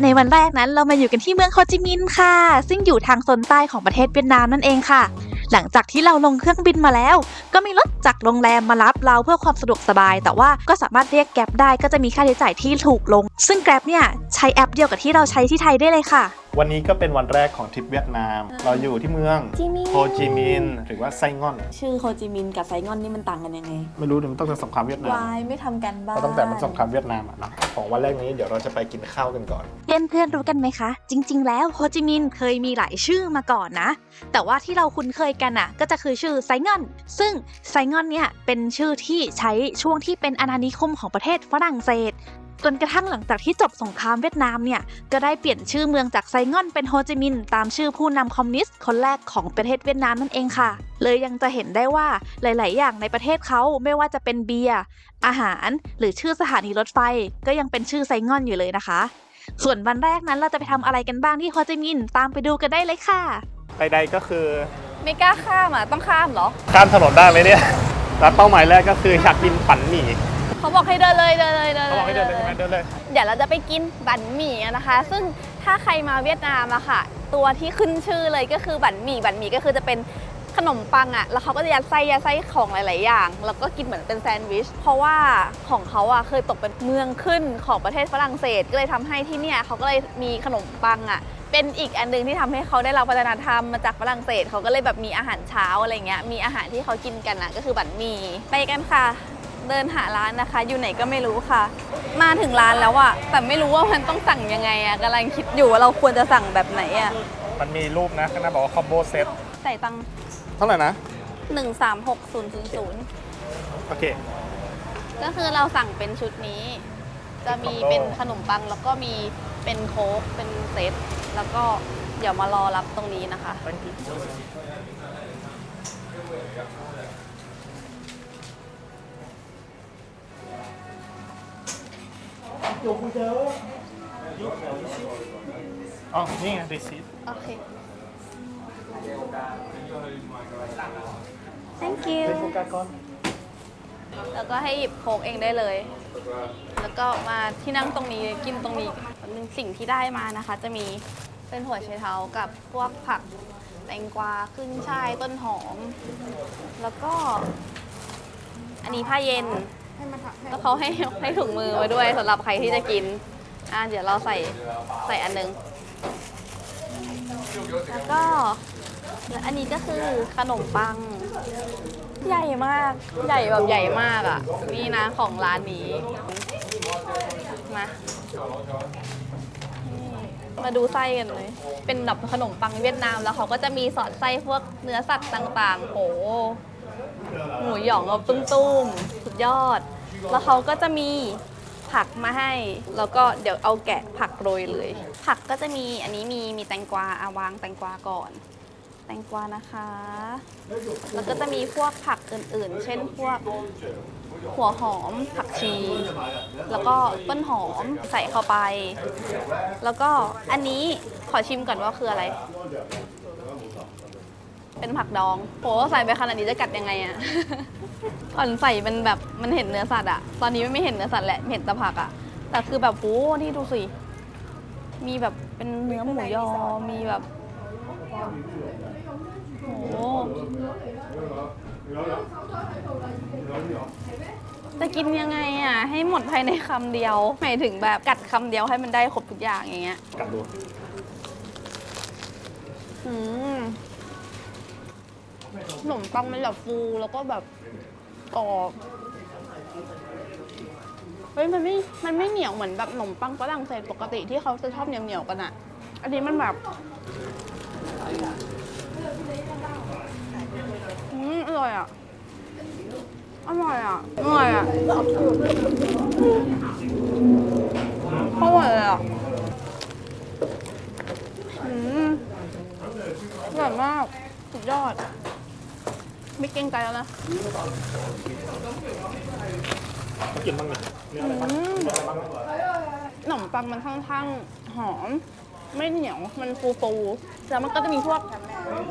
และในวันแรกนั้นเรามาอยู่กันที่เมืองโฮจิมินห์ค่ะ ซึ่งอยู่ทางโซนใต้ของประเทศเวียดนามนั่นเองค่ะ หลังจากที่เราลงเครื่องบินมาแล้ว ก็มีรถจากโรงแรมมารับเราเพื่อความสะดวกสบาย แต่ว่าก็สามารถเรียกแกร็บได้ก็จะมีค่าใช้จ่ายที่ถูกลง ซึ่งแกร็บเนี่ยใช้แอปเดียวกับที่เราใช้ที่ไทยได้เลยค่ะวันนี้ก็เป็นวันแรกของทริปเวียดนาม เราอยู่ที่เมืองจิมินห์ โฮจิมินห์หรือว่าไซงอน ชื่อโฮจิมินห์กับไซงอนนี่มันต่างกันยังไงไม่รู้เดี๋ยวมันต้องเป็นสงครามเวียดนามวายไม่ทำกันบ้าน เพราะตั้งแต่มันสงครามเวียดนามอะเนาะของวันแรกนี้เดี๋ยวเราจะไปกินข้าวกันก่อน เพื่อนเพื่อนๆรู้กันไหมคะ จริง ๆ แล้วโฮจิมินห์เคยมีหลายชื่อมาก่อนนะ แต่ว่าที่เราคุ้นเคยกันอะ ก็จะคือชื่อไซงอน ซึ่งไซงอนเนี่ยเป็นชื่อที่ใช้ช่วงที่เป็นอาณานิคมของประเทศฝรั่งเศส จนกระทั่งหลังจากที่จบสงครามเวียดนามเนี่ยก็ได้เปลี่ยนชื่อเมืองจากไซงอนเป็นโฮจิมินห์ตามชื่อผู้นำคอมมิวนิสต์คนแรกของประเทศเวียดนามนั่นเองค่ะ เลยยังจะเห็นได้ว่าหลาย ๆ อย่างในประเทศเขาไม่ว่าจะเป็นเบียร์อาหารหรือชื่อสถานีรถไฟ ก็ยังเป็นชื่อไซงอนอยู่เลยนะคะ ส่วนวันแรกนั้นเราจะไปทำอะไรกันบ้างที่โฮจิมินห์ตามไปดูกันได้เลยค่ะใดๆก็คือไม่กล้าข้ามอะต้องข้ามเหรอข้ามถนนได้ไหมเนี่ยแล้วเป้าหมายแรกก็คืออยากกินฝันหมี่ เขาบอกให้เดินเลยเดินเลยเดินเขาบอกให้เดินเลยใช่ไหมเดินเลย เดี๋ยวเราจะไปกินบันหมี่กันนะคะ ซึ่งถ้าใครมาเวียดนามอะค่ะ ตัวที่ขึ้นชื่อเลยก็คือบันหมี่บันหมี่ก็คือจะเป็นขนมปังอะแล้วเขาก็จะยัดไส้ยัดไส้ของหลาย ๆ อย่าง แล้วก็กินเหมือนเป็นแซนด์วิช เพราะว่าของเขาอะเคยตกเป็นเมืองขึ้นของประเทศฝรั่งเศส ก็เลยทำให้ที่เนี่ยเขาก็เลยมีขนมปังอะเป็นอีกอันหนึงที่ทำให้เขาได้รับวัฒนธรรมมาจากฝรั่งเศส เขาก็เลยแบบมีอาหารเช้าอะไรเงี้ย มีอาหารที่เขากินกันอะก็คือบันหมี่ ไปกันค่ะ เดินหาร้านนะคะ อยู่ไหนก็ไม่รู้ค่ะ มาถึงร้านแล้วอะแต่ไม่รู้ว่ามันต้องสั่งยังไงอะกำลังคิดอยู่ว่าเราควรจะสั่งแบบไหนอะมันมีรูปนะข้างหน้าบอกว่าคอมโบเซตใส่ตังเท่าไหร่นะ หนึ่งสามหกศูนย์ศูนย์ศูนย์โอเค ก็คือเราสั่งเป็นชุดนี้ จะมีเป็นเป็นคอมโบขนมปังแล้วก็มีเป็นโค้กเป็นเซตแล้วก็เดี๋ยวมารอรับตรงนี้นะคะ thank you อ๋อ นี่ไง receipt โอเค thank you เป็นโฟกัสก่อนแล้วก็ให้หยิบโค้กเองได้เลย แล้วก็มาที่นั่งตรงนี้กินตรงนี้หนึ่งสิ่งที่ได้มานะคะ จะมีเป็นหัวไชเท้ากับพวกผักแตงกวาขึ้นช่ายต้นหอม แล้วก็ อันนี้ผ้าเย็น แล้วเขาให้ให้ถุงมือไว้ด้วยสำหรับใครที่จะกิน อะเดี๋ยวเราใส่ใส่อันหนึง แล้วก็และอันนี้ก็คือขนมปัง ใหญ่มาก ใหญ่แบบใหญ่มากอะ นี่นะของร้านนี้ มา มาดูไส้กันเลย เป็นแบบขนมปังเวียดนามแล้วเขาก็จะมีสอดไส้พวกเนื้อสัตว์ต่างๆ โห หมูหยองแบบตุ้มๆ ยอด แล้วเขาก็จะมีผักมาให้ แล้วก็เดี๋ยวเอาแกะผักโรยเลย ผักก็จะมีอันนี้มีมีแตงกวาอาวางแตงกวาก่อน แตงกวานะคะ แล้วก็จะมีพวกผักอื่นๆ เช่นพวกหัวหอมผักชี แล้วก็ต้นหอมใส่เข้าไป แล้วก็อันนี้ขอชิมก่อนว่าคืออะไร เป็นผักดองโหใส่ไปขนาดนี้จะกัดยังไงอะ ก่อนใส่มันแบบมันเห็นเนื้อสัตว์อะตอนนี้ไม่เห็นเนื้อสัตว์แหละเห็นแต่ผักอะแต่คือแบบโหนี่ดูสิมีแบบเป็นเนื้อหมูยอมีแบบโหจะกินยังไงอะให้หมดภายในคำเดียวหมายถึงแบบกัดคำเดียวให้มันได้ครบทุกอย่างอย่างเงี้ยกัดดูอืม ขนมปังมันแบบฟูแล้วก็แบบกรอบเฮ้ยมันไม่ มันไม่เหนียวเหมือนแบบขนมปังฝรั่งเศสปกติที่เขาจะชอบเหนียวเหนียวๆกันอะอันนี้มันแบบอืมอร่อยอะอร่อยอะอร่อยอะอร่อยเลยอะอืมอร่อยมาก สุดยอด ไม่เกรงใจแล้วนะเขากินบ้างไหมเนื้ออะไรบ้างอืมเนื้ออะไรบ้างขนมปังมันค่อนข้างหอม ไม่เหนียวมันฟูฟูๆแล้วมันก็จะมีพวก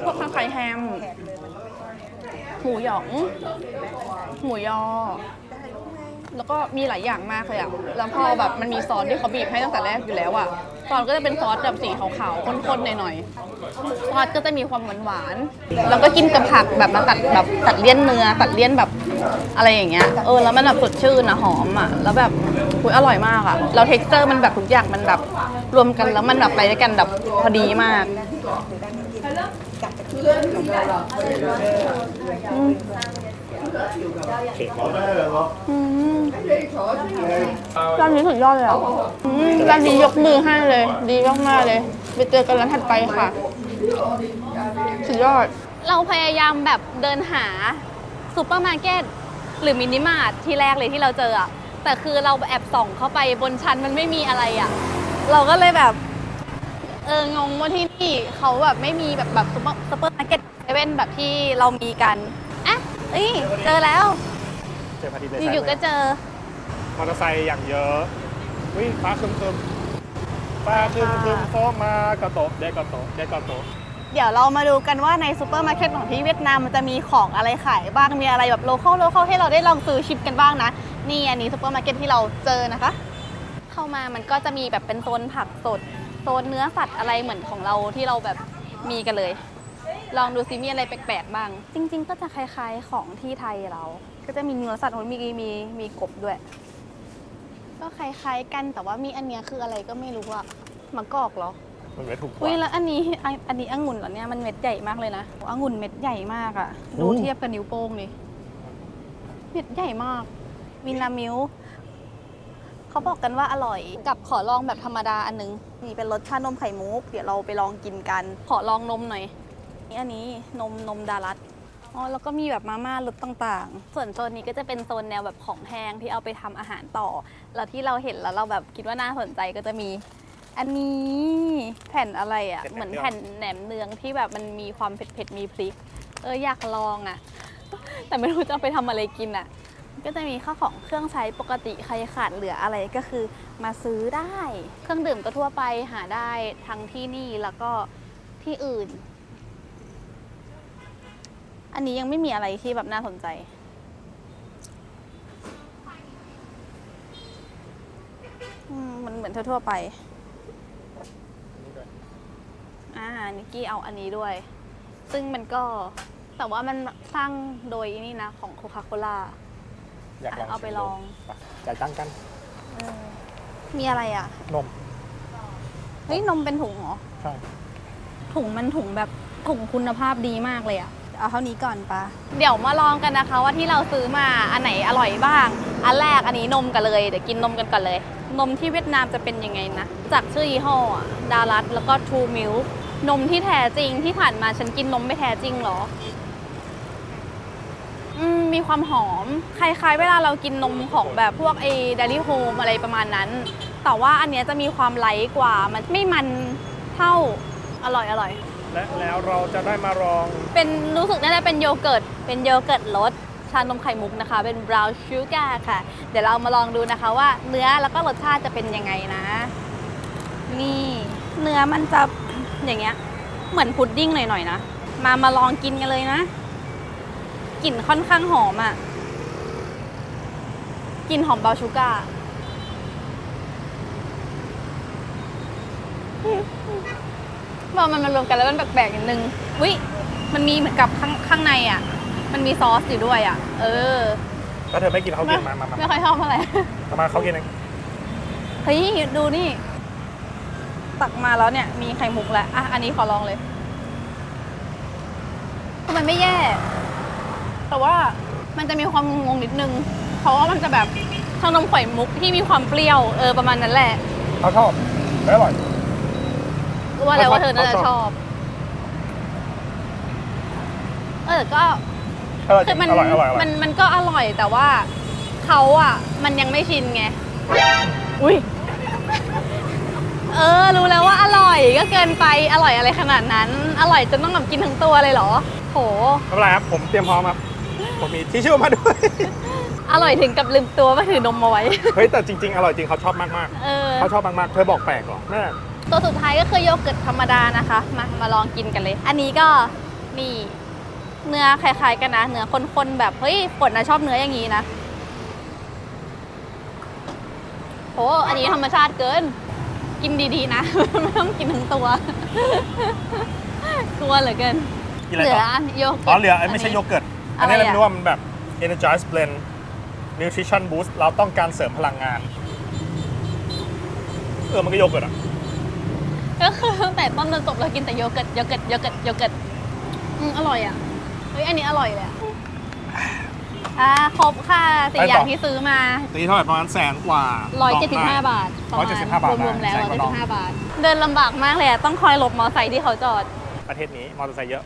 พวกไข่แฮม หมูหยอง หมูยอ แล้วก็มีหลายอย่างมากเลยอะแล้วพอแบบมันมีซอสที่เขาบีบให้ตั้งแต่แรกอยู่แล้วอะซอสก็จะเป็นซอสแบบสีขาวๆข้นๆหน่อยๆ ซอสก็จะมีความหวานๆแล้วก็กินกับผักแบบมาตัดแบบตัดเลี่ยนเนื้อ ตัดเลี่ยนแบบอะไรอย่างเงี้ย เออแล้วมันแบบสดชื่นอะหอมอะแล้วแบบอุยอร่อยมากอะแล้วเท็กเจอร์มันแบบทุกอย่างมันแบบรวมกันแล้วมันแบบไปด้วยกันแบบพอดีมากอืมร้านนี้สุดยอดเลยอะอืมร้านนี้ยกมือให้เลย ดีมากๆเลย ไปเจอกันร้านถัดไปค่ะ สุดยอด เราพยายามแบบเดินหาซูเปอร์มาร์เก็ตหรือมินิมาร์ทที่แรกเลยที่เราเจออะแต่คือเราแอบส่องเข้าไปบนชั้นมันไม่มีอะไรอะเราก็เลยแบบเอองงว่าที่นี่เขาแบบไม่มีแบบแบบซูเปอร์ซูเปอร์มาร์เก็ตเซเว่นแบบที่เรามีกันอะเอ้ยเจอแล้วเจอพอดีเลยอยู่ๆก็เจอมอเตอร์ไซค์อย่างเยอะวิ่งฟ้าครึมๆาครึมครึมๆโฟมากระโตะเดกระโตะเดกระโตะเดี๋ยวเรามาดูกันว่าในซูเปอร์มาร์เก็ตของที่เวียดนามมันจะมีของอะไรขายบ้าง มีอะไรแบบโลเคอลโลคอลให้เราได้ลองซื้อชิมกันบ้างนะ นี่อันนี้ซูเปอร์มาร์เก็ตที่เราเจอนะคะ เข้ามามันก็จะมีแบบเป็นโซนผักสด โซนเนื้อสัตว์อะไรเหมือนของเราที่เราแบบมีกันเลย ลองดูซิมีอะไรแปลกๆบ้าง จริง ๆ ก็จะคล้ายๆของที่ไทยเรา ก็จะมีเนื้อสัตว์มีมีมีกบด้วย ก็คล้ายๆกันแต่ว่ามีอันเนี้ยคืออะไรก็ไม่รู้อะมะกอกเหรอ มันไม่ถูกกอุ้ยว่าแล้วอันนี้อันอันนี้องุ่นเหรอเนี่ยมันเม็ดใหญ่มากเลยนะองุ่นเม็ดใหญ่มากอะ่ะดูโอ้เทียบกับนิ้วโป้งดิเม็ดใหญ่มากวินามิลเขาบอกกันว่าอร่อย กับขอลองแบบธรรมดาอันนึงนี่เป็นรสชาตินมไข่มุก เดี๋ยวเราไปลองกินกัน ขอลองนมหน่อยนี่อันนี้นมนมดารัต อ๋อแล้วก็มีแบบมาม่ารสต่างๆ ส่วนโซนนี้ก็จะเป็นโซนแนวแบบของแห้งที่เอาไปทำอาหารต่อ แล้วที่เราเห็นแล้วเราแบบคิดว่าน่าสนใจก็จะมี อันนี้แผ่นอะไรอะ่ะ แผ่นเหมือนแหนมแผ่นแหนมเนืองที่แบบมันมีความเผ็ดๆมีพริก เอออยากลองอะ่ะ แต่ไม่รู้จะเอาไปทำอะไรกินอะ่ะ ก็จะมีข้าวของเครื่องใช้ปกติใครขาดเหลืออะไรก็คือมาซื้อได้ เครื่องดื่มก็ทั่วไปหาได้ทั้งที่นี่แล้วก็ที่อื่น อันนี้ยังไม่มีอะไรที่แบบน่าสนใจอืมมันเหมือนทั่วๆไป อ่า นิกกี้เอาอันนี้ด้วย ซึ่งมันก็ แต่ว่ามันสร้างโดยนี่นะ ของโคคาโคล่า อยากลองเอาไปชิมลดูองไปจ่ายตังค์กัน มีอะไรอะ นม เฮ้ย นมเป็นถุงเหรอ ใช่ ถุงมันถุงแบบถุงคุณภาพดีมากเลยอะ เอาเท่านี้ก่อนปะเดี๋ยวมาลองกันนะคะว่าที่เราซื้อมาอันไหนอร่อยบ้าง อันแรกอันนี้นมกันเลยเดี๋ยวกินนมกันก่อนเลย นมที่เวียดนามจะเป็นยังไงนะ จากชื่อยี่ห้อดารัตแล้วก็ทูมิลนมที่แท้จริงที่ผ่านมาฉันกินนมไม่แท้จริงเหรออืมมีความหอม คล้ายๆ เวลาเรากินนมของแบบพวกไอ้เดลี่โฮมอะไรประมาณนั้น แต่ว่าอันเนี้ยจะมีความไลท์กว่า มันไม่มันเท่า อร่อยอร่อย และแล้วเราจะได้มาลอง เป็นรู้สึกน่าจะเป็นโยเกิร์ต เป็นโยเกิร์ตรสชานมไข่มุกนะคะ เป็นบราวน์ชูการ์ค่ะ เดี๋ยวเรามาลองดูนะคะว่าเนื้อแล้วก็รสชาติจะเป็นยังไงนะ นี่เนื้อมันจะอย่างเงี้ย เหมือนพุดดิ้งหน่อยๆนะ มามาลองกินกันเลยนะ กลิ่นค่อนข้างหอมอะ่ะ กลิ่นหอมบราวน์ชูการ์ พอมันมารวมกันแล้วมันแปลกๆนิดนึงวิมันมีเหมือนกับข้างข้างในอะ มันมีซอสอยู่ด้วยอะ เออถ้าเธอไม่กินเขากินมามามาไม่ค่อยชอบเท่าไหร่มามาเขากินเองเฮ้ยดูนี่ ตักมาแล้วเนี่ย มีไข่มุกแล้วอะอันนี้ขอลองเลยคือมันไม่แย่ แต่ว่ามันจะมีความงงๆนิดนึง เพราะว่ามันจะแบบชานมไข่มุกที่มีความเปรี้ยวเออประมาณนั้นแหละเขาชอบไม่อร่อย ว่าแล้วว่าเธอน่าจะชอบ เออก็คือมันมันมันก็อร่อยแต่ว่าเขาอะ มันยังไม่ชินไง อุ้ยเออ รู้แล้วว่าอร่อยก็เกินไปอร่อยอะไรขนาดนั้น อร่อยจนต้องแบบกินทั้งตัวเลยเหรอ โหไม่เป็นไรครับ ผมเตรียมพร้อมครับ ผมมีทิชชู่มาด้วย อร่อยถึงกับลืมตัวว่าถือนมมาไว้ เฮ้ย แต่จริงๆ อร่อยจริงเขาชอบมากเออๆเขาชอบมากๆเธอบอกแปลกเหรอแม่ ตัวสุดท้ายก็คือโยเกิร์ตธรรมดานะคะ มามาลองกินกันเลย อันนี้ก็นี่เนื้อคล้ายๆกันนะ เนื้อข้นๆแบบเฮ้ยฝนนะชอบเนื้ออย่างนี้นะหอันนี้ธรรมชาติเกิน กินดีๆนะ ไม่ต้องกินทั้งตัว กลัวเหลือเกิน กินอะไรเหลืต่ออโยเกิร์ตอ๋อเหลือไอ้ไม่ใช่โยเกิร์ต อันนี้อะไรเราอะคิดว่ามันแบบ energize blend nutrition boost เราต้องการเสริมพลังงาน เออ มันก็โยเกิร์ตอะ ก็คือตั้งแต่ต้นจนจบเรากินแต่โยเกิร์ตโยเกิร์ตโยเกิร์ตโยเกิร์ตอืมอร่อยอะเฮ้ยอันนี้อร่อยเลยอะอ่าครบค่ะสี่ไปต่อออย่างที่ซื้อมา ตีเท่าไหร่ประมาณแสนกว่า175 บาทประมาณ175บาทรวมๆแล้วได้ใช่ก็ต้อง175 บาท เดินลำบากมากเลยอะต้องคอยหลบมอไซค์ที่เขาจอด ประเทศนี้มอเตอร์ไซค์เยอะ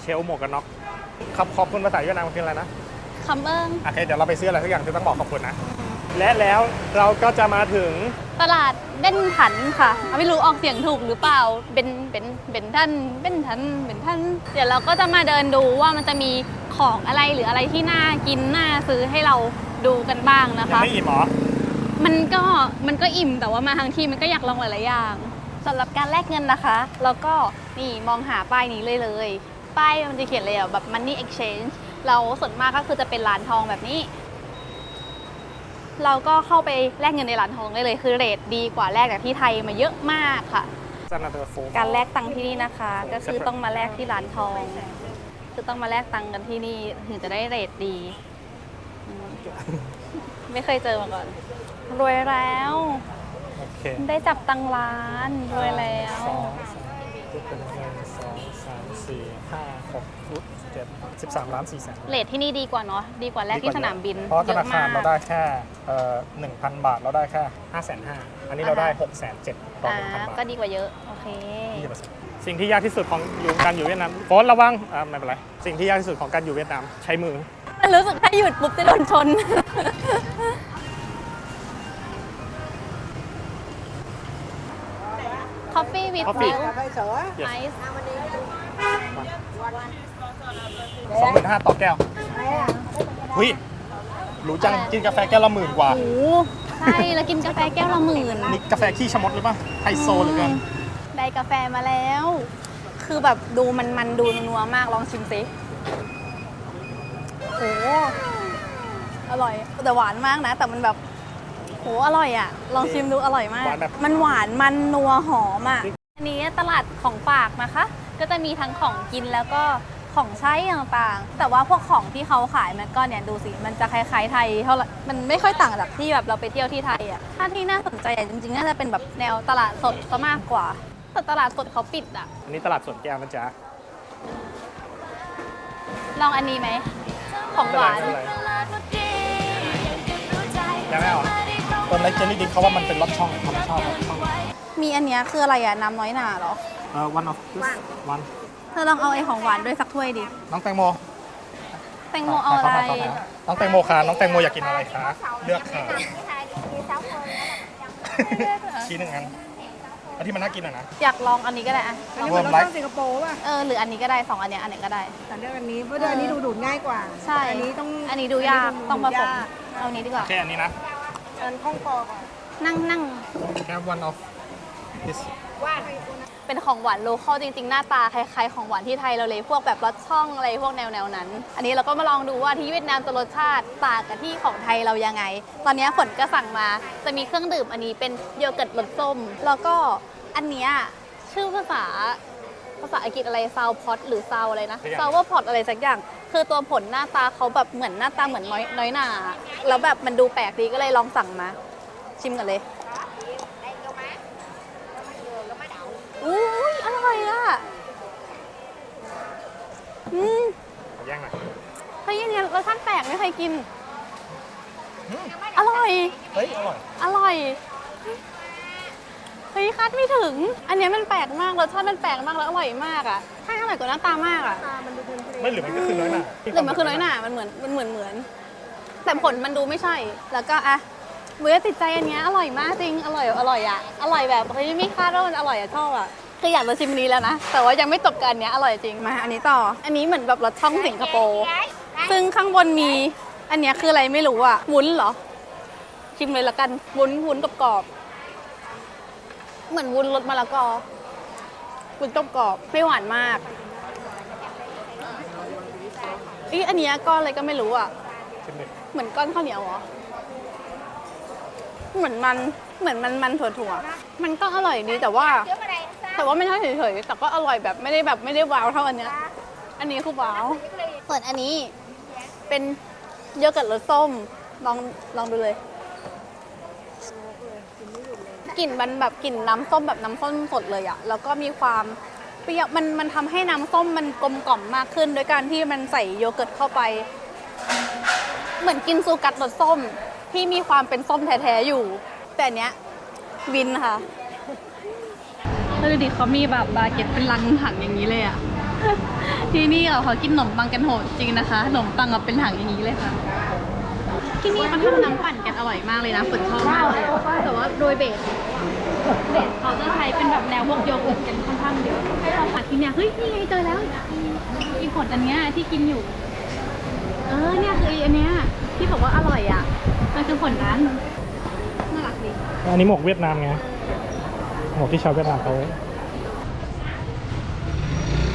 เชลหมวกกันน็อกครับขอบคุณภาษาเวียดนามคืออะไรนะคำเอิง โอเคเดี๋ยวเราไปซื้ออะไรสักอย่างที่ต้องบอกขอบคุณนะ และแล้วเราก็จะมาถึงตลาดเบนทันค่ะ ไม่รู้ออกเสียงถูกหรือเปล่าเป็นเป็นเป็นท่านเป็นทันเป็นท่านเดี๋ยวเราก็จะมาเดินดูว่ามันจะมีของอะไรหรืออะไรที่น่ากินน่าซื้อให้เราดูกันบ้างนะยังคะ ไม่อิ่มเหรอ มันก็มันก็อิ่มแต่ว่ามาทางที่มันก็อยากลองหลายๆอย่างสำหรับการแลกเงินนะคะ แล้วก็นี่มองหาป้ายนี้เลยเลย ป้ายมันจะเขียนเลยอะแบบ money exchange เราส่วนมากก็คือจะเป็นร้านทองแบบนี้ เราก็เข้าไปแลกเงินในร้านทองได้เลย คือเรทดีกว่าแลกจากที่ไทยมาเยอะมากค่ะจันนาเตอร์ฟูการแลกตังค์ที่นี่นะคะ ก็คือต้องมาแลกที่ร้านทอง คือต้องมาแลกตังค์กันที่นี่ถึงจะได้เรทดีอืมไม่เคยเจอมาก่อน รวยแล้วโอเคได้จับตังค์ร้านรวยแล้ว สองสามจุดเป็นหนึ่งสองสามสี่ห้าหก เจ็ดสิบสามล้านสี่แสนเรทที่นี่ดีกว่าเนาะดีกว่าแลกที่สนามบินเพราะธเยนาอะคารมากเราได้แค่หนึ่งพันบาทเราได้แค่ห้าแสนห้าอันนี้เราได้อ่าฮะหกแสนเจ็ดต่ออ่าหนึ่งพันบาก็ทดีกว่าเยอะโอเคยี่สิบเปอร์เซ็นต์สิ่งที่ยากที่สุดของอยู่การอยู่เวียดนามโฟนระวังอ่าไม่เป็นไรสิ่งที่ยากที่สุดของการอยู่เวียดนามใช้มือรู้สึกถ้าหยุดปุ๊บจะโดนชน Coffee with Coffee. milk Yes. ice สองหมื่นห้าต่อแก้วหุยรู้จังกินกาแฟแก้วละหมื่นกว่า โอ้โหใช่แล้วกินกาแฟแก้วละหมื่นนี่กาแฟขี้ชะมดหรือเปล่าไฮโซเหลือเกินได้กาแฟมาแล้ว คือแบบดูมันมันๆดูนัวๆมากลองชิมสิโหอร่อยแต่หวานมากนะ แต่มันแบบโหอร่อยอะ ลองชิมดูอร่อยมาก หวานแบบมันหวานมันนัวหอมอะ อันนี้ตลาดของฝากนะคะ ก็จะมีทั้งของกินแล้วก็ ของใช้ต่างๆ แต่ว่าพวกของที่เขาขายมันก็เนี่ยดูสิ มันจะคล้ายๆไทยเท่าไหร่มันไม่ค่อยต่างจากที่แบบเราไปเที่ยวที่ไทยอะถ้าที่น่าสนใจอะจริงๆ น่าจะเป็นแบบแนวตลาดสดซะมากกว่าแต่ตลาดสดเขาปิดอะ อันนี้ตลาดสวนแก้วนะจ๊ะลองอันนี้ไหมของหวานไม่เป็นไรยังไม่เอาอะตัวเล็กเจลลี่ดิบเขาว่ามันเป็นรสช่องเขาไม่ชอบรสช่องมีอันเนี้ยคืออะไรอะน้ำน้อยหนาเหรอเอ่อ one of this one เธอลองเอาไอ้ของหวานด้วยสักถ้วยดิ น้องแตงโมแตงโมเอาอะไรขขขน้องแตงโมค่ะน้องแตงโมอยากกินอะไรคะ เลือกค่ะชี้หนึ่งอันอันที่มันน่ากินอะนะ อยากลองอันนี้ก็ได้อะอันนี้เหมือนรสช่องสิงคโปร์ป่ะ เออ หรืออันนี้ก็ได้สองอันเนี้ยอันไหนก็ได้ แต่เลือกอันนี้เพราะเดี๋ยวอันนี้ดูดูดง่ายกว่า ใช่ อันนี้ต้อง อันนี้ดูยาก ต้องผสมยากเอาอันนี้ดีกว่า แค่อันนี้นะอันข้องคอก่อนนั่งนั่งแค่ one of this เป็นของหวานโลคอลจริงๆ หน้าตาคล้ายๆของหวานที่ไทยเราเลยพวกแบบรสช่องอะไรพวกแนวๆนั้น อันนี้เราก็มาลองดูว่าที่เวียดนามจะรสชาติต่างกับที่ของไทยเรายังไง ตอนนี้ฝนก็สั่งมาจะมีเครื่องดื่มอันนี้เป็นโยเกิร์ตรสส้ม แล้วก็อันเนี้ยชื่อภาษาภาษาอังกฤษอะไรซาวพอตหรือซาวอะไรนะซาวเวอร์พอตอะไรสักอย่าง คือตัวผลหน้าตาเขาแบบเหมือนหน้าตาเหมือนน้อยน้อยหนาแล้วแบบมันดูแปลกดีก็เลยลองสั่งมา ชิมกันเลย อุ้ยอ ร่อยอะ อืมขอแย่งหน่อยเฮ้ยอันเนี้ยรสชาติแปลกไม่เคยกินอร่อย เฮ้ย อร่อย อร่อย เฮ้ยคาดไม่ถึง อันเนี้ยมันแปลกมาก รสชาติมันแปลกมากแล้วอร่อยมากอะใช่อร่อยกว่าหน้าตามากอะ ไม่หรือมันก็คือน้อยหน่าหรือมันคือน้อยหนามันเหมือนมันเหมือนเหมือน แต่ผลมันดูไม่ใช่ แล้วก็อะมือติดใจอันเนี้ยอร่อยมากจริง อร่อย อร่อยอะอร่อยแบบเฮ้ยไม่คาดว่ามันอร่อยอะชอบอะ คืออยากจะชิมอันนี้แล้วนะ แต่ว่ายังไม่จบกันเนี้ยอร่อยจริงมาอันนี้ต่อ อันนี้เหมือนแบบรสช่องสิงคโปร์ซึ่งข้างบนมี อันเนี้ยคืออะไรไม่รู้อะวุ้นเหรอ ชิมเลยละกันวุ้นวุ้นกรอบๆเหมือนวุ้นรสมะละกอวุ้นต้มกรอบไม่หวานมากอีอันเนี้ยก้อนอะไรก็ไม่รู้อะชิมดิเหมือนก้อนข้าวเหนียวเหรอมเหมือนมันเหมือนมันมันถั่วๆ มันก็อร่อยดีแต่ว่า แต่ว่าไม่ใช่เฉยๆแต่ก็อร่อยแบบไม่ได้แบบไม่ได้ว้าวเท่าอันเนี้ยอันนี้คือว้าวส่วนอันนี้เป็นโยเกิร์ตรสส้มลองลองดูเลยกลิ่นมันแบบกลิ่นน้ำส้มแบบน้ำส้มสดเลยอะแล้วก็มีความเปรี้ยวมันมันทำให้น้ำส้มมันกลมกล่อมมากขึ้น โดยการที่มันใส่โยเกิร์ตเข้าไป เหมือนกินซูกัดรสส้มที่มีความเป็นส้มแท้ๆอยู่ แต่อันเนี้ยวินค่ะ แล้วดูดิเขามีแบบบาเก็ตเป็นลังถังอย่างนี้เลยอะที่นี่เราเขากินขนมปังกันโหดจริงนะคะขนมปังอะเป็นถังอย่างนี้เลยค่ะ ที่นี่เขาทำน้ำปั่นกันอร่อยมากเลยนะฝนชอบมากเลยอะแต่ว่าโดยเบสเบสเขาจะใช้เป็นแบบแนวพวกโยเกิร์ตกันค่อนข้างเยอะให้เราผัดที่เนี่ยเฮ้ยนี่ไงเจอแล้วอีผลอันเนี้ยที่กินอยู่ เออเนี่ยคือไอ้อันเนี้ยที่บอกว่าอร่อยอะมันคือผลนั้นน่ารักดีอันนี้หมวกเวียดนามไง หมวกที่ชาวเวียดนามเขา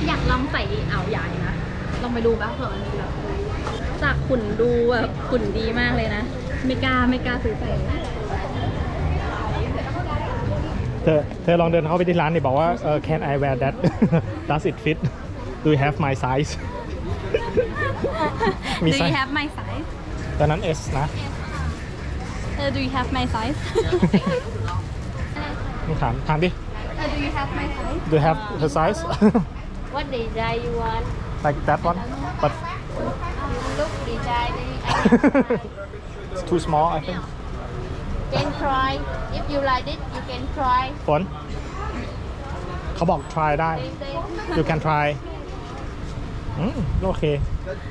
อยากลองใส่อ่าวใหญ่นะ ลองไปดูบ้างเผื่อมันมีแบบจากขุนดูแบบขุนดีมากเลยนะ ไม่กล้าไม่กล้าซื้อใส่เธอเธอลองเดินเข้าไปที่ร้านดิบอกว่าเออ can I wear that does it fit do you have my size มี Do ไซ you ส์ have my size ตอนนั้น S นะ เออ Do you have my size มึง ถามถามดิเออ Do you have my size do you have her size What design you want? like that one but Look design. it's too small I think Can try. If you like it, you can try. ฝนเขาบอก try ได้ Same thing. you can try อืมโอเค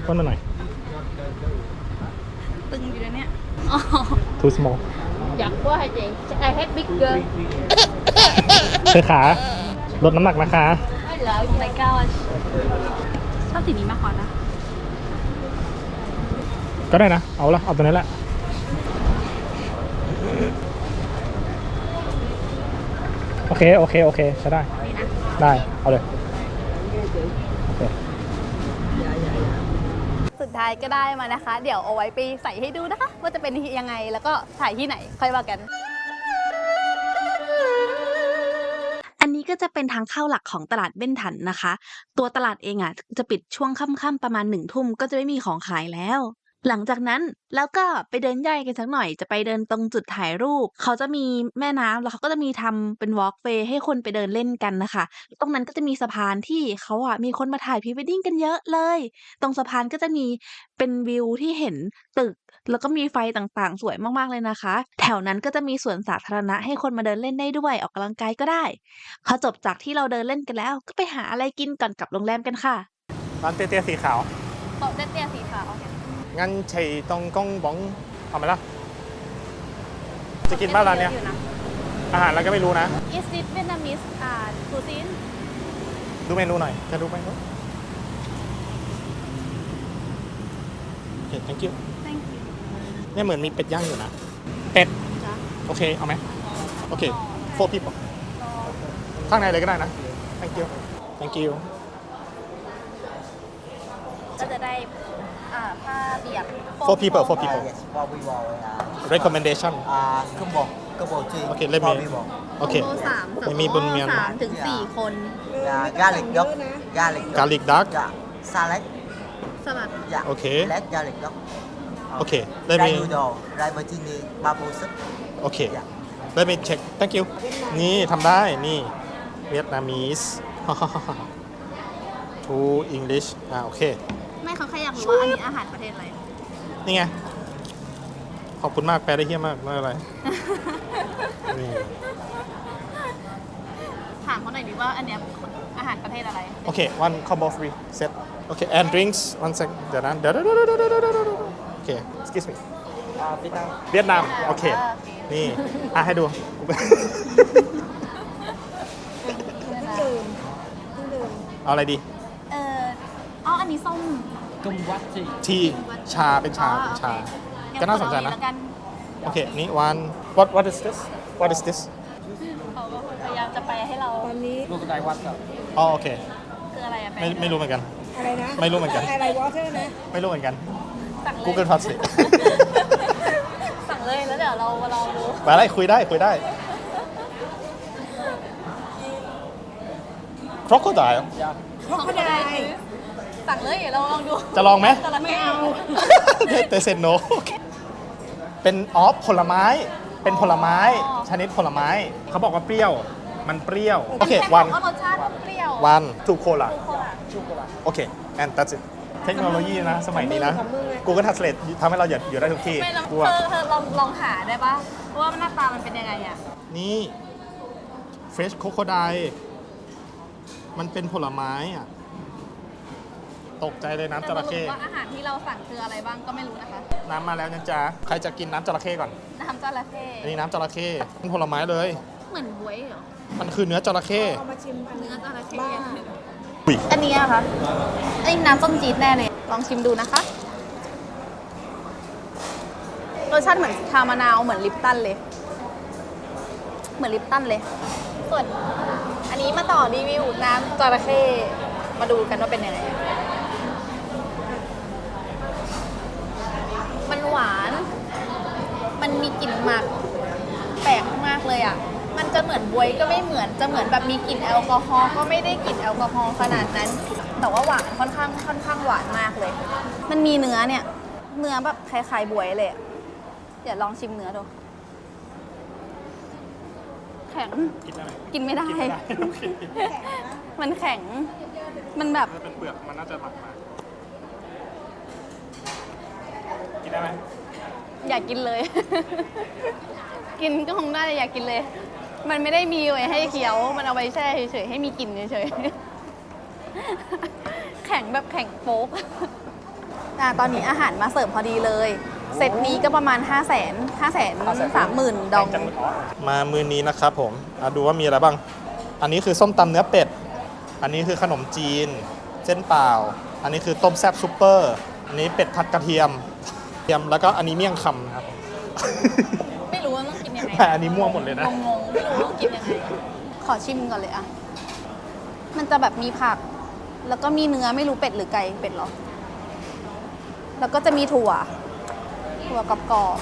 ต้นมาหน่อย ตึงอยู่นะเนี่ย อ๋อ too small Chặt quá hả chị? Chắc I have bigger. เธอขาลดน้ำหนักนะคะ Nói lợi ไมก้าชอบสีนี้มากกว่านะ ก็ได้นะ เอาละเอาตัวนี้แหละ โอเค โอเค โอเคใช้ได้ ได้ เอาเลย โอเค สุด ท้ายก็ได้มานะคะ เดี๋ยวเอาไว้ไปใส่ให้ดูนะคะ ว่าจะเป็นยังไงแล้วก็ถ่ายที่ไหนค่อยว่ากัน อันนี้ก็จะเป็นทางเข้าหลักของตลาดเบ้นถันนะคะ ตัวตลาดเองอะจะปิดช่วงค่ำๆประมาณหนึ่งทุ่มก็จะไม่มีของขายแล้ว หลังจากนั้นแล้วก็ไปเดินย่อยกันสักหน่อยจะไปเดินตรงจุดถ่ายรูป เขาจะมีแม่น้ำแล้วเขาก็จะมีทำเป็นวอล์กเวย์ให้คนไปเดินเล่นกันนะคะ ตรงนั้นก็จะมีสะพานที่เขาอะมีคนมาถ่ายพรีเวดดิ้งกันเยอะเลย ตรงสะพานก็จะมีเป็นวิวที่เห็นตึก แล้วก็มีไฟต่างๆ สวยมากๆเลยนะคะ แถวนั้นก็จะมีสวนสาธารณะให้คนมาเดินเล่นได้ด้วยออกกำลังกายก็ได้พอจบจากที่เราเดินเล่นกันแล้ว ก็ไปหาอะไรกินก่อนกลับโรงแรมกันค่ะร้านเตี้ยๆสีขาวโต๊ะเตี้ยๆสีขาว งั้นชัยตรงกงบองเอาไหมล่ะ จะกินบ้านร้านเนี้ยอยู่ะอาหารเราก็ไม่รู้นะ Is this Vietnamese uh, cuisine ดูเมนูหน่อยจะดูเมนูโอเค thank you Thank you เนี่ยเหมือนมีเป็ดย่างอยู่นะ เป็ด จ้ะโอเค เอาไหม โอเค four people ข้างในเลยก็ได้นะ thank you thank you ก็จะได้อ่าผ้าเปียก four people four people yes, for people. Uh, recommendation uh, combo, combo three. Okay, let for me- people. โอเคโมสามไม่มีบุญเมียนสามถึงสี่คน Uh, garlic dog, garlic dog. garlic duck Yeah, salad. สลัด Yeah. Okay. Black garlic dog. โอเค let Dry me noodle, dry martini, bamboo soup. โอเค Yeah. let me check thank you นี่ทำได้ นี่ เวียดนามีส to English อ่าโอเค ไม่เขาแค่อยากรู้ว่าอันนี้อาหารประเทศอะไร นี่ไง ขอบคุณมากแปลได้เฮี้ยมากไม่เป็นไรนี่ถามเขาหน่อยดีว่าอันเนี้ยอาหารประเทศอะไร โอเค one combo free set โอเค and drinks one sec เดี๋ยวนะเดี๋ยวเดี๋ยวเดี๋ยวเดี๋ยวเดี๋ยวเดี๋ยวเดี๋ยวโอเค excuse me Uh, Vietnam. เวียดนาม โอเค นี่ อะให้ดู เอาอะไรดีเออ อ๋ออันนี้ส้มทีชาเป็นชาเป็นชาอ๋อโอเคก็น่าสนใจนะงั้ขอลองแล้วกันโอเค นี่ one what what is this what is this เขาก็พยายามจะไปให้เราตอนนี้อ๋อโอเค คืออะไรอะแปลไม่ไม่รู้เหมือนกัน อะไรนะไม่รู้เหมือนกัน อะไรวอเตอร์นะไม่รู้เหมือนกัน สั่งเลย Google Translate สั่งเลยแล้วเดี๋ยวดี๋ยวเรามาลองดูมาได้คุยได้คุยได้ crocodile เขาก็ได้ สั่งเลยเดี๋ยวเราลองดูจะลองไหมไม่เอาเตเซนโนเป็นออฟผลไม้ เป็นผลไม้ ชนิดผลไม้ เขาบอกว่าเปรี้ยว มันเปรี้ยว โอเค วันว่ารสชาติเปรี้ยววันทูโคลาทุกคนอะโอเค and that's it เทคโนโลยีนะ สมัยนี้นะ Google Translate ทำให้เราอยู่อยู่ได้ทุกที่ไม่ลองกูอะเธอเธอลองลองหาได้ปะว่าหน้าตามันเป็นยังไงอะนี่ fresh crocodile มันเป็นผลไม้อะ ตกใจเลยน้ำจระเข้แต่สรุปว่าอาหารที่เราสั่งคืออะไรบ้างก็ไม่รู้นะคะ น้ำมาแล้วนะจ๊ะใครจะกินน้ำจระเข้ก่อน น้ำจระเข้อันนี้น้ำจระเข้เป็นผลไม้เลย เหมือนบวยเหรอ มันคือเนื้อจระเข้เอามาชิมอันเนื้นี้อจระเข้บ้าอุ้ยอันนี้อะคะไอ้น้ำส้มจี๊ดแน่เลย ลองชิมดูนะคะ รสชาติเหมือนชามะนาวเหมือนลิปตันเลย เหมือนลิปตันเลย ส่วน อันนี้มาต่อรีวิวน้ำจระเข้มาดูกันว่าเป็นยังไง มันหวาน มันมีกลิ่นหมักแปลกมากเลยอะ มันจะเหมือนบวยก็ไม่เหมือน จะเหมือนแบบมีกลิ่นแอลกอฮอล์ก็ไม่ได้กลิ่นแอลกอฮอล์ขนาดนั้น แต่ว่าหวานค่อนข้างค่อนข้างหวานมากเลย มันมีเนื้อเนี่ย เนื้อแบบคล้ายๆบวยเลยอะเดี๋ยวลองชิมเนื้อดู แข็ง กินได้ไหมกินไม่ได้ กินไม่ได้โอเคมันแข็ง มันแบบ ถ้าเป็นเปลือกมันน่าจะหมักมากินได้ไหม อยากกินเลย กินก็คงได้แต่อยากกินเลย มันไม่ได้มีไว้ให้เคี้ยว มันเอาไว้แช่เฉยๆให้มีกลิ่นเฉยๆ แข็งแบบแข็งโป๊กอะตอนนี้อาหารมาเสิร์ฟพอดีเลย เซตนี้ก็ประมาณ 5 0 0 0 0 0 5 3 0 0 0 0 ดอง มามือนี้นะครับผมอะดูว่ามีอะไรบ้าง อันนี้คือส้มตำเนื้อเป็ด อันนี้คือขนมจีน เส้นเปล่า อันนี้คือต้มแซ่บซุปเปอร์ อันนี้เป็ดผัดกระเทียม เทียมแล้วก็อันนี้เมี่ยงคำครับ ไม่รู้ว่าต้องกินยังไงแต่อันนี้มั่วหมดเลยนะ งงๆไม่รู้ว่าต้องกินยังไงขอชิมก่อนเลยอะมันจะแบบมีผัก แล้วก็มีเนื้อไม่รู้เป็ดหรือไก่เป็ดเหรอ แล้วก็จะมีถั่ว ถั่วกรอบ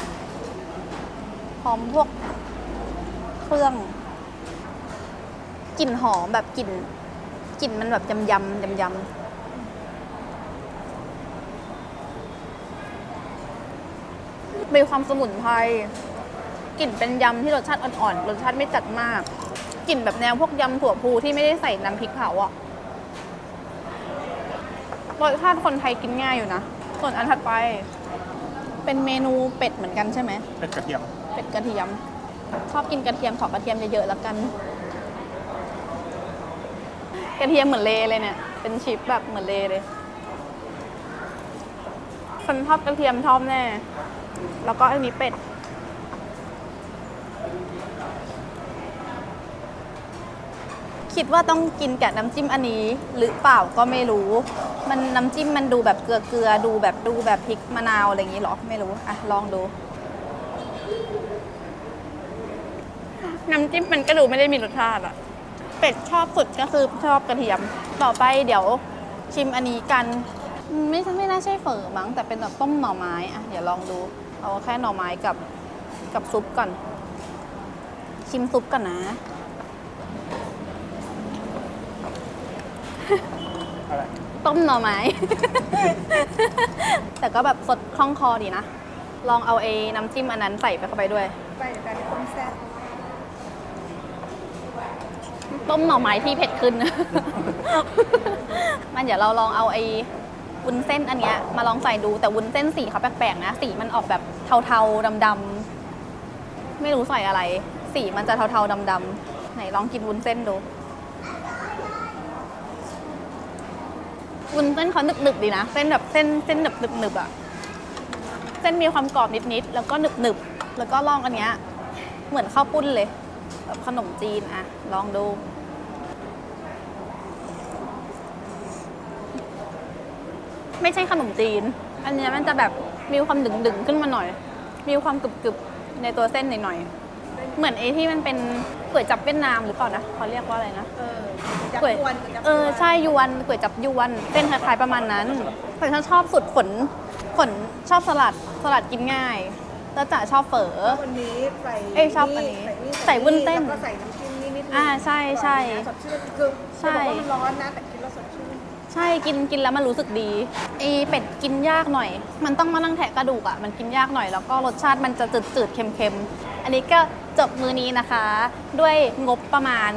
ๆ พร้อมพวกเครื่อง กลิ่นหอมแบบกลิ่น กลิ่นมันแบบยำยำยำยำ มีความสมุนไพรกลิ่นเป็นยำที่รสชาติอ่อนๆ รสชาติไม่จัดมาก กลิ่นแบบแนวพวกยำถั่วพูที่ไม่ได้ใส่น้ำพริกเผาอะรสชาติคนไทยกินง่ายอยู่นะ ส่วนอันถัดไป เป็นเมนูเป็ดเหมือนกันใช่ไหม เป็ดกระเทียม เป็ดกระเทียม ชอบกินกระเทียมขอกระเทียมเยอะๆแล้วกัน กระเทียมเหมือนเลเลยเนี่ย เป็นชิปแบบเหมือนเลเลย คนชอบกระเทียมชอบแน่ แล้วก็อันนี้เป็ดคิดว่าต้องกินกับน้ำจิ้มอันนี้ หรือเปล่าก็ไม่รู้ มันน้ำจิ้มมันดูแบบเกลือๆดูแบบดูแบบพริกมะนาวอะไรอย่างนี้เหรอไม่รู้อะลองดู น้ำจิ้มมันก็ดูไม่ได้มีรสชาติอะเป็ดชอบสุดก็คือชอบกระเทียม ต่อไปเดี๋ยวชิมอันนี้กัน ไม่ใช่ไม่น่าใช่เฝอมั้งแต่เป็นแบบต้มหน่อไม้อะเดี๋ยวลองดู เอาแค่หน่อไม้กับกับซุปก่อน ชิมซุปก่อนนะ อะไรต้มหน่อไม้ แต่ก็แบบสดคล่องคอดีนะ ลองเอาไอ้น้ำจิ้มอันนั้นใส่ไปเข้าไปด้วย ไปเดี๋ยวกันต้มแซ่บต้มหน่อไม้ที่เผ็ดขึ้น มันเดี๋ยวเราลองเอาไอ้ วุ้นเส้นอันเนี้ยมาลองใส่ดูแต่วุ้นเส้นสีเขาแปลกๆนะสีมันออกแบบเทาๆดำๆไม่รู้ใส่อะไร สีมันจะเทาๆดำๆไหนลองกินวุ้นเส้นดูวุ้นเส้นเขาหนึบๆดีนะเส้นแบบเส้นเส้นหนึบหนึบหนึบๆอะเส้นมีความกรอบนิดๆแล้วก็หนึบหนึบๆแล้วก็ลองอันเนี้ยเหมือนข้าวปุ้นเลยแบบขนมจีนอะลองดู ไม่ใช่ขนมจีน อันเนี้ยมันจะแบบมีความดึงดึงๆขึ้นมาหน่อย มีความกรึบกรึบๆในตัวเส้นหน่อยๆเหมือนไอ้ที่มันเป็นก๋วยจับเวียดนามหรือเปล่านะเขาเรียกว่าอะไรนะเออจับก๋วยยวนจับยวนเออใช่ยวนก๋วยจับยวนเส้นคล้ายๆประมาณนั้นแต่ฉันชอบสุดฝนฝนชอบสลัดสลัดกินง่ายแแล้วจ๋าชอบเฝอวันนี้ใส่เอ้ยชอบอันนี้ ใส่นี่ใส่วุ้นเส้นแล้วก็ใส่น้ำจิ้มนิดๆอ่าใช่ใช่สดชื่นคือใช่จะบอกว่ามันร้อนนะแต่กินแล้วสด ชื่นใช่กินกินแล้วมันรู้สึกดีไอเป็ดกินยากหน่อย มันต้องมานั่งแทะกระดูกอะ่ะมันกินยากหน่อยแล้วก็รสชาติมันจะจืดจืดๆเค็มๆอันนี้ก็จบมือนี้นะคะ ด้วยงบประมาณ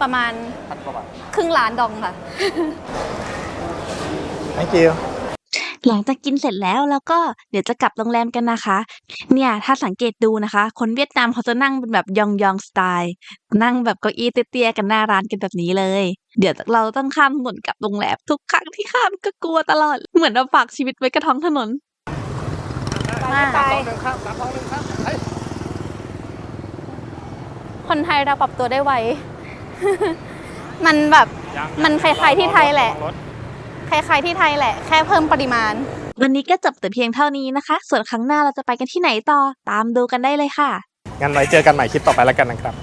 ประมาณพันกว่าบาทครึ่งล้านดองค่ะ thank you หลังจากกินเสร็จแล้วแล้วก็เดี๋ยวจะกลับโรงแรมกันนะคะ เนี่ยถ้าสังเกตดูนะคะ คนเวียดนามเขาจะนั่งเป็นแบบยองยองสไตล์นั่งแบบเก้าอี้เตี้ยๆกันหน้าร้านกันแบบนี้เลย เดี๋ยวเราต้องข้ามถนนกลับโรงแรมทุกครั้งที่ข้ามก็กลัวตลอด เหมือนเราฝากชีวิตไว้กับท้องถนนมาครับสามสองหนึ่งครับเฮ้ยคนไทยเราปรับตัวได้ไว มันแบบ มันคล้ายๆที่ไทยแหละ คล้ายๆที่ไทยแหละ แค่เพิ่มปริมาณ วันนี้ก็จบแต่เพียงเท่านี้นะคะ ส่วนครั้งหน้าเราจะไปกันที่ไหนต่อ ตามดูกันได้เลยค่ะ งั้นไว้เจอกันใหม่คลิปต่อไปแล้วกันนะครับ